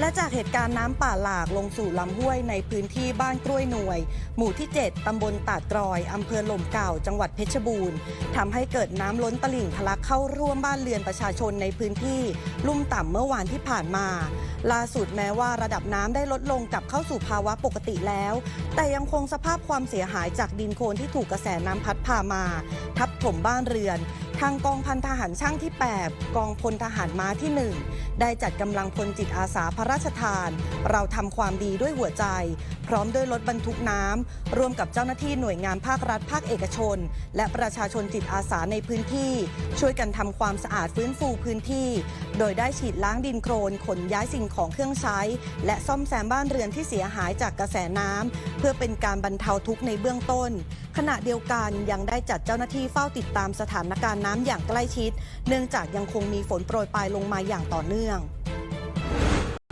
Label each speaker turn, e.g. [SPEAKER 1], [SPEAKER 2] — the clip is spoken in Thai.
[SPEAKER 1] และจากเหตุการณ์น้ำป่าหลากลงสู่ลำห้วยในพื้นที่บ้านกล้วยหน่วย หมู่ที่ 7 ตำบลตาดกรอย อำเภอหล่มเก่า จังหวัดเพชรบูรณ์ทำให้เกิดน้ำล้นตลิ่งทะลักเข้าร่วมบ้านเรือนประชาชนในพื้นที่ ลุ่มต่ำเมื่อวานที่ผ่านมา ล่าสุดแม้ว่าระดับน้ำได้ลดลงกลับเข้าสู่ภาวะปกติแล้ว แต่ยังคงสภาพความเสียหายจากดินโคลนที่ถูกกระแสน้ำพัดพามา ทับถมบ้านเรือน ทางกองพันทหารช่างที่ 8 กองพลทหารม้าที่ 1 ได้จัดกำลังพลจิตอาสาพระราชทาน เราทำความดีด้วยหัวใจ พร้อมด้วยรถบรรทุกน้ำร่วมกับเจ้าหน้าที่หน่วยงานภาครัฐภาคเอกชน และประชาชนจิตอาสาในพื้นที่ ช่วยกันทำความสะอาดฟื้นฟูพื้นที่ โดยได้ฉีดล้างดินโคลนขนย้ายสิ่งของเครื่องใช้ และซ่อมแซมบ้านเรือนที่เสียหายจากกระแสน้ำเพื่อเป็นการบรรเทาทุกข์ในเบื้องต้น ขณะเดียวกันยังได้จัดเจ้าหน้าที่เฝ้าติดตามสถานการณ์น้ำอย่างใกล้ชิด เนื่องจากยังคงมีฝนโปรยปลายลงมาอย่างต่อเนื่อง